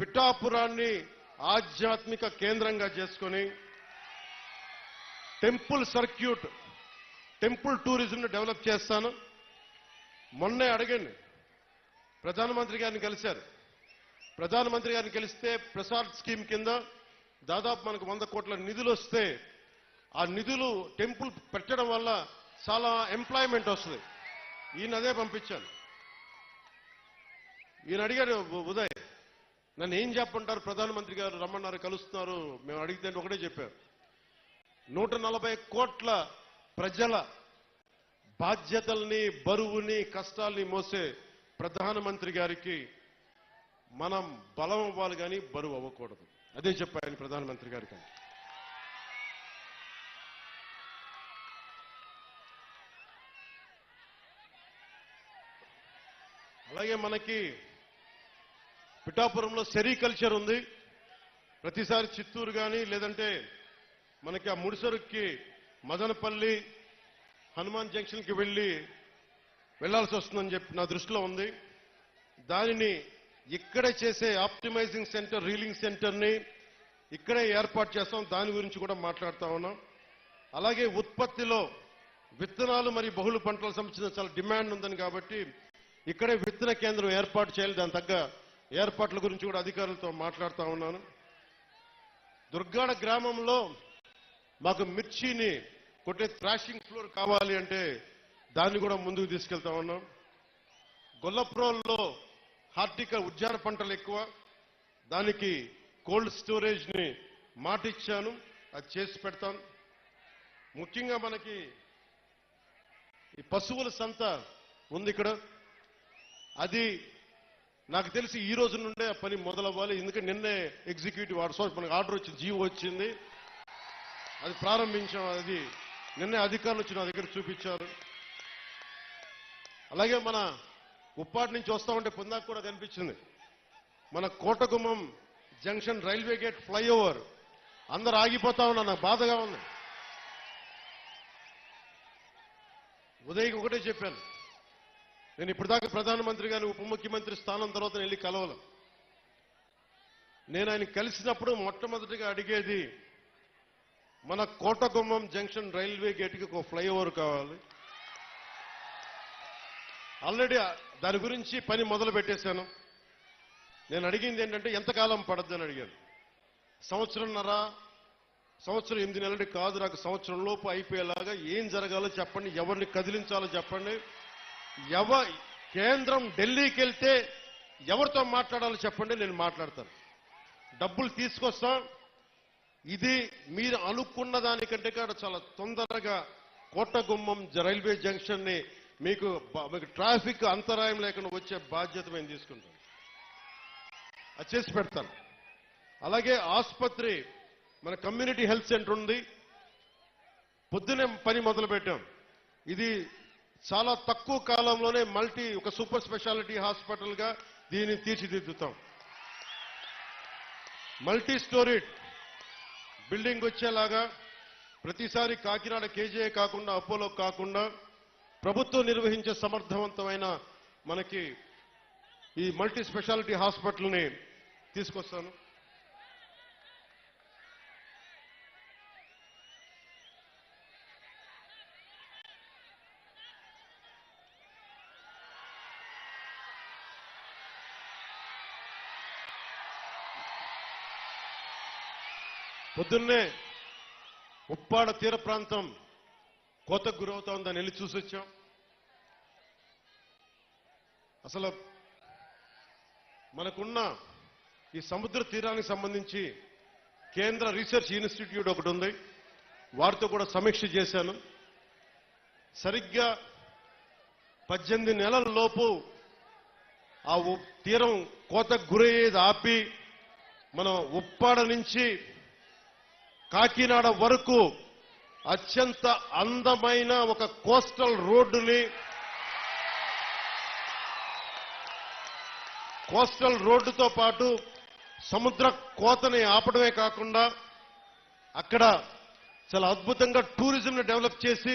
పిఠాపురాన్ని ఆధ్యాత్మిక కేంద్రంగా చేసుకొని టెంపుల్ సర్క్యూట్ టెంపుల్ టూరిజంను డెవలప్ చేస్తాను. మొన్నే అడగండి ప్రధానమంత్రి గారిని కలిశారు. ప్రధానమంత్రి గారిని కలిస్తే ప్రసాద్ స్కీమ్ కింద దాదాపు మనకు వంద కోట్ల నిధులు వస్తే ఆ నిధులు టెంపుల్ పెట్టడం వల్ల చాలా ఎంప్లాయ్మెంట్ వస్తుంది. ఈయన అదే పంపించాను. ఈయన అడిగాడు ఉదయ్ నన్ను ఏం చెప్పంటారు ప్రధానమంత్రి గారు రమ్మన్నారు కలుస్తున్నారు. మేము అడిగితే ఒకటే చెప్పారు. నూట నలభై కోట్ల ప్రజల బాధ్యతల్ని బరువుని కష్టాల్ని మోసే ప్రధానమంత్రి గారికి మనం బలం అవ్వాలి కానీ బరువు అవ్వకూడదు. అదే చెప్పాను ప్రధానమంత్రి గారికి అలాగే మనకి పిఠాపురంలో సెరికల్చర్ ఉంది. ప్రతిసారి చిత్తూరు కానీ లేదంటే మనకి ఆ ముడిసరుక్కి మదనపల్లి హనుమాన్ జంక్షన్కి వెళ్ళి వెళ్ళాల్సి వస్తుందని చెప్పి నా దృష్టిలో ఉంది. దానిని ఇక్కడే చేసే ఆప్టిమైజింగ్ సెంటర్ రీలింగ్ సెంటర్ని ఇక్కడే ఏర్పాటు చేస్తాం. దాని గురించి కూడా మాట్లాడుతా ఉన్నాం. అలాగే ఉత్పత్తిలో విత్తనాలు మరియు బహుళ పంటలకు సంబంధించిన చాలా డిమాండ్ ఉందని కాబట్టి ఇక్కడే విత్తన కేంద్రం ఏర్పాటు చేయాలి. దాని తగ్గ ఏర్పాట్ల గురించి కూడా అధికారులతో మాట్లాడుతూ ఉన్నాను. దుర్గాడ గ్రామంలో మాకు మిర్చిని కొట్టే థ్రాషింగ్ ఫ్లోర్ కావాలి అంటే దాన్ని కూడా ముందుకు తీసుకెళ్తా ఉన్నాం. గొల్లప్రోల్లో హార్టిక ఉద్యాన పంటలు ఎక్కువ. దానికి కోల్డ్ స్టోరేజ్ని మాటిచ్చాను. అది చేసి పెడతాం. ముఖ్యంగా మనకి ఈ పశువుల సంత ఉంది ఇక్కడ. అది నాకు తెలిసి ఈ రోజు నుండే ఆ పని మొదలవ్వాలి. ఎందుకంటే నిన్నే ఎగ్జిక్యూటివ్ ఆర్డర్ సో మనకి ఆర్డర్ వచ్చింది జీవో వచ్చింది. అది ప్రారంభించాం అది నిన్నే అధికారులు వచ్చి నా దగ్గర చూపించారు. అలాగే మన ఉప్పాటి నుంచి వస్తా ఉంటే పొందాక కూడా కనిపించింది. మన Kotagummam junction railway gate flyover. అందరు ఆగిపోతా ఉన్నా నాకు బాధగా ఉంది. ఉదయ్కి ఒకటే చెప్పాను నేను ఇప్పటిదాకా ప్రధానమంత్రి గారిని ఉప ముఖ్యమంత్రి స్థానం తర్వాత వెళ్ళి కలవల. నేను ఆయన కలిసినప్పుడు మొట్టమొదటిగా అడిగేది మన కోటగుమ్మం జంక్షన్ రైల్వే గేట్కి ఒక ఫ్లైఓవర్ కావాలి. ఆల్రెడీ దాని గురించి పని మొదలు పెట్టేశాను. నేను అడిగింది ఏంటంటే ఎంతకాలం పడద్దు అని అడిగాను. సంవత్సరంన్నర సంవత్సరం ఎనిమిది నెలలు కాదు నాకు సంవత్సరం లోపు అయిపోయేలాగా ఏం జరగాలో చెప్పండి ఎవరిని కదిలించాలో చెప్పండి. ఎవ కేంద్రం ఢిల్లీకి వెళ్తే ఎవరితో మాట్లాడాలో చెప్పండి నేను మాట్లాడతాను. డబ్బులు తీసుకొస్తాం. ఇది మీరు అనుకున్న దానికంటే కూడా చాలా తొందరగా కోటగుమ్మం రైల్వే జంక్షన్ని మీకు మీకు ట్రాఫిక్ అంతరాయం లేకుండా వచ్చే బాధ్యత మేము తీసుకుంటాం. అది చేసి పెడతాను. అలాగే ఆసుపత్రి మన కమ్యూనిటీ హెల్త్ సెంటర్ ఉంది. పొద్దునే పని మొదలు పెట్టాం ఇది చాలా తక్కువ కాలంలోనే మల్టీ ఒక సూపర్ స్పెషాలిటీ హాస్పిటల్గా దీన్ని తీర్చిదిద్దుతాం. మల్టీ స్టోరీడ్ బిల్డింగ్ వచ్చేలాగా ప్రతిసారి కాకినాడ కేజీఏ కాకుండా అపోలో కాకుండా ప్రభుత్వం నిర్వహించే సమర్థవంతమైన మనకి ఈ మల్టీ స్పెషాలిటీ హాస్పిటల్ని తీసుకొస్తాను. పొద్దున్నే ఉప్పాడ తీర ప్రాంతం కోతకు గురవుతా ఉందని వెళ్ళి చూసి వచ్చాం అసలు మనకున్న ఈ సముద్ర తీరానికి సంబంధించి కేంద్ర రీసెర్చ్ ఇన్స్టిట్యూట్ ఒకటి ఉంది. వారితో కూడా సమీక్ష చేశాను. సరిగ్గా పద్దెనిమిది నెలల లోపు ఆ ఉప్- తీరం కోతకు గురయ్యేది ఆపి మనం ఉప్పాడ నుంచి కాకినాడ వరకు అత్యంత అందమైన ఒక కోస్టల్ రోడ్డుని కోస్టల్ రోడ్డుతో పాటు సముద్ర కోతని ఆపడమే కాకుండా అక్కడ చాలా అద్భుతంగా టూరిజంని డెవలప్ చేసి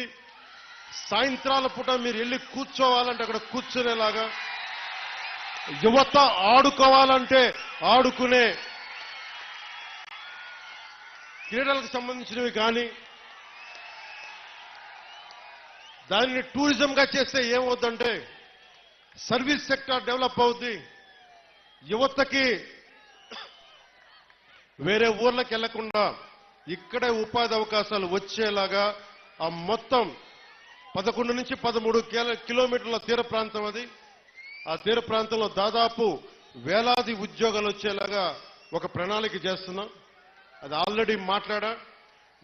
సాయంత్రాల పూట మీరు వెళ్ళి కూర్చోవాలంటే అక్కడ కూర్చునేలాగా యువత ఆడుకోవాలంటే ఆడుకునే క్రీడలకు సంబంధించినవి కానీ దానిని టూరిజంగా చేస్తే ఏమవుద్దంటే సర్వీస్ సెక్టర్ డెవలప్ అవుద్ది. యువతకి వేరే ఊర్లకు వెళ్ళకుండా ఇక్కడే ఉపాధి అవకాశాలు వచ్చేలాగా ఆ మొత్తం పదకొండు నుంచి పదమూడు కిలోమీటర్ల తీర ప్రాంతం అది. ఆ తీర ప్రాంతంలో దాదాపు వేలాది ఉద్యోగాలు వచ్చేలాగా ఒక ప్రణాళిక చేస్తున్నాం. అది ఆల్రెడీ మాట్లాడా?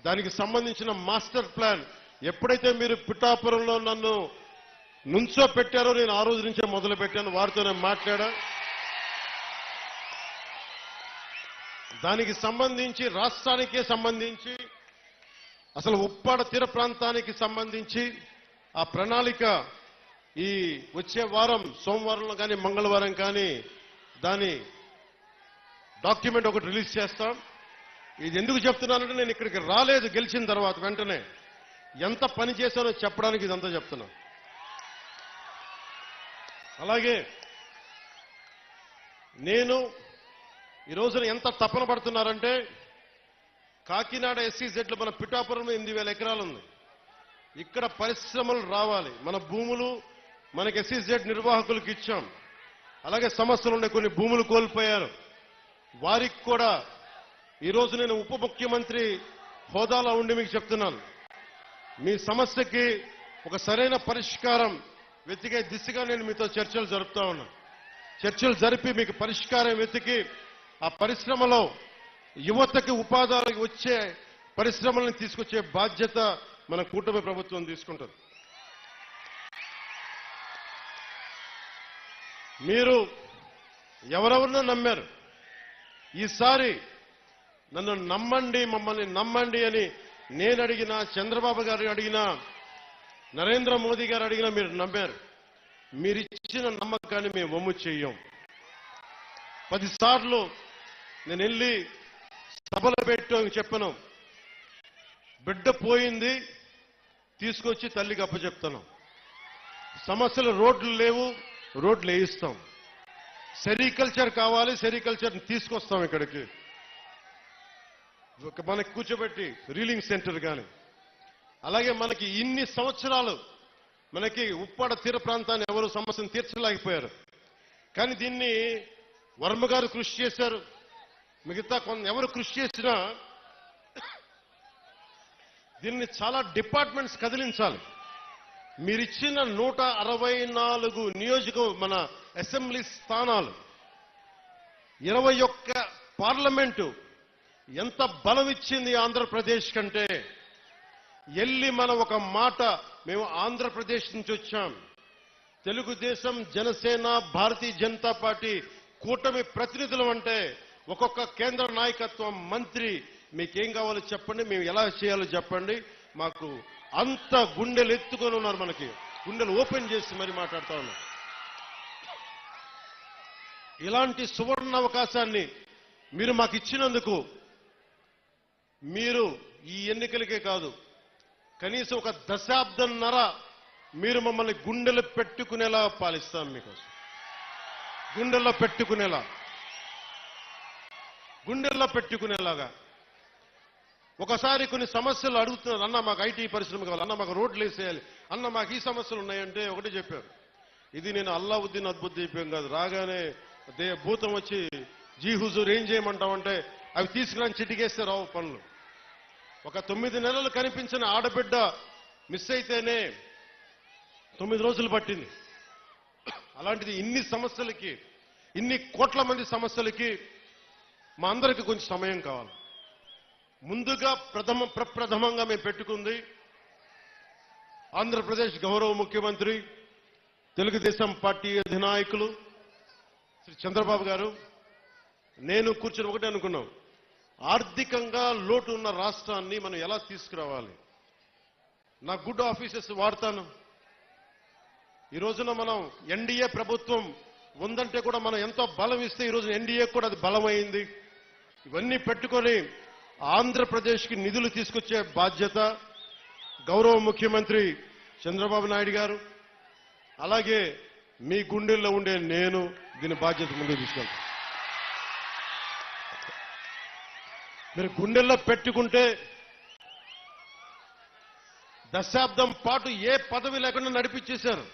దానికి సంబంధించిన మాస్టర్ ప్లాన్. ఎప్పుడైతే మీరు పిఠాపురంలో నన్ను నుంచో పెట్టారో నేను ఆ రోజు నుంచే మొదలు పెట్టాను వారితోనే మాట్లాడా? దానికి సంబంధించి రాష్ట్రానికే సంబంధించి అసలు ఉప్పాడ తీర ప్రాంతానికి సంబంధించి ఆ ప్రణాళిక ఈ వచ్చే వారం సోమవారంలో కానీ మంగళవారం కానీ దాని డాక్యుమెంట్ ఒకటి రిలీజ్ చేస్తాం. ఇది ఎందుకు చెప్తున్నానంటే నేను ఇక్కడికి రాలేదు గెలిచిన తర్వాత వెంటనే. ఎంత పని చేశానో చెప్పడానికి ఇదంతా చెప్తున్నా. అలాగే నేను ఈ రోజున ఎంత తపన పడుతున్నారంటే కాకినాడ ఎస్సీ జెడ్లు మన పిఠాపురం ఎనిమిది వేల ఎకరాలు ఉంది. ఇక్కడ పరిశ్రమలు రావాలి. మన భూములు మనకి ఎస్సీ జెడ్ నిర్వాహకులకు ఇచ్చాం. అలాగే సమస్యలు ఉన్నాయి కొన్ని భూములు కోల్పోయారు. వారికి కూడా ఈరోజు నేను ఉప ముఖ్యమంత్రి హోదాలో ఉండి మీకు చెప్తున్నాను. మీ సమస్యకి ఒక సరైన పరిష్కారం వెతికే దిశగా నేను మీతో చర్చలు జరుపుతా ఉన్నాను చర్చలు జరిపి మీకు పరిష్కారం వెతికి ఆ పరిశ్రమలో యువతకి ఉపాధాలకు వచ్చే పరిశ్రమలను తీసుకొచ్చే బాధ్యత మన కూటమి ప్రభుత్వం తీసుకుంటుంది. మీరు ఎవరెవరినో నమ్మారు. ఈసారి నన్ను నమ్మండి మమ్మల్ని నమ్మండి అని నేను అడిగినా చంద్రబాబు గారు అడిగినా నరేంద్ర మోదీ గారు అడిగినా మీరు నమ్మారు. మీరిచ్చిన నమ్మకాన్ని మేము వమ్ము చెయ్యం. పదిసార్లు నేను వెళ్ళి సభలు పెట్టాం చెప్పను. బిడ్డ పోయింది తీసుకొచ్చి తల్లికి అప్పచెప్తాను. సమస్యలు రోడ్లు లేవు రోడ్లు వేయిస్తాం. సెరికల్చర్ కావాలి సెరికల్చర్ తీసుకొస్తాం ఇక్కడికి. మనకి కూర్చోబెట్టి రీలింగ్ సెంటర్ కానీ అలాగే మనకి ఇన్ని సంవత్సరాలు మనకి ఉప్పాడ తీర ప్రాంతాన్ని ఎవరు సమస్యను తీర్చలేకపోయారు. కానీ దీన్ని వర్మ గారు కృషి చేశారు. మిగతా కొంత ఎవరు కృషి చేసినా దీన్ని చాలా డిపార్ట్మెంట్స్ కదిలించాలి. మీరిచ్చిన నూట అరవై నాలుగు నియోజక మన అసెంబ్లీ స్థానాలు. ఇరవై ఒక్క పార్లమెంటు ఎంత బలం ఇచ్చింది ఆంధ్రప్రదేశ్ కంటే? ఎల్లి మనం ఒక మాట మేము ఆంధ్రప్రదేశ్ నుంచి వచ్చాం. తెలుగుదేశం జనసేన భారతీయ జనతా పార్టీ కూటమి ప్రతినిధులం అంటే ఒక్కొక్క కేంద్ర నాయకత్వం మంత్రి మీకేం కావాలో చెప్పండి మేము ఎలా చేయాలో చెప్పండి. మాకు అంత గుండెలు ఎత్తుకొని ఉన్నారు మనకి. గుండెలు ఓపెన్ చేసి మరి మాట్లాడుతా ఉన్నారు ఇలాంటి సువర్ణ అవకాశాన్ని మీరు మాకు ఇచ్చినందుకు మీరు ఈ ఎన్నికలకే కాదు కనీసం ఒక దశాబ్దంన్నర మీరు మమ్మల్ని గుండెలు పెట్టుకునేలా పాలిస్తాం మీకోసం. గుండెల్లో పెట్టుకునేలా. గుండెల్లో పెట్టుకునేలాగా. ఒకసారి కొన్ని సమస్యలు అడుగుతున్నారు. అన్న మాకు ఐటీ పరిశ్రమ కావాలి అన్న మాకు రోడ్లు వేసేయాలి అన్న మాకు ఈ సమస్యలు ఉన్నాయంటే ఒకటే చెప్పారు. ఇది నేను అల్లావుద్దీన్ అద్భుత దీపం కాదు. రాగానే దే భూతం వచ్చి జీ హుజూర్ ఏం చేయమంటామంటే అవి తీసుకురాని చిటికేస్తే రావు పనులు. ఒక తొమ్మిది నెలలు కనిపించిన ఆడబిడ్డ మిస్ అయితేనే తొమ్మిది రోజులు పట్టింది. అలాంటిది ఇన్ని సమస్యలకి ఇన్ని కోట్ల మంది సమస్యలకి మా అందరికి కొంచెం సమయం కావాలి. ముందుగా ప్రథమ ప్రప్రథమంగా మేము పెట్టుకుంది ఆంధ్రప్రదేశ్ గౌరవ ముఖ్యమంత్రి తెలుగుదేశం పార్టీ అధినాయకులు శ్రీ చంద్రబాబు గారు. నేను కూర్చొని ఒకటే అనుకున్నాం. ఆర్థికంగా లోటు ఉన్న రాష్ట్రాన్ని మనం ఎలా తీసుకురావాలి? నా గుడ్ ఆఫీసెస్ వాడతాను. ఈ రోజున మనం ఎన్డీఏ ప్రభుత్వం ఉందంటే కూడా మనం ఎంతో బలం ఇస్తే ఈ ఎన్డీఏ కూడా అది బలమైంది. ఇవన్నీ పెట్టుకొని ఆంధ్రప్రదేశ్కి నిధులు తీసుకొచ్చే బాధ్యత గౌరవ ముఖ్యమంత్రి చంద్రబాబు నాయుడు గారు. అలాగే మీ గుండెల్లో ఉండే నేను దీని బాధ్యత ముందుకు తీసుకెళ్తాను. మీరు గుండెల్లో పెట్టుకుంటే దశాబ్దం పాటు ఏ పదవి లేకుండా నడిపించేశారు?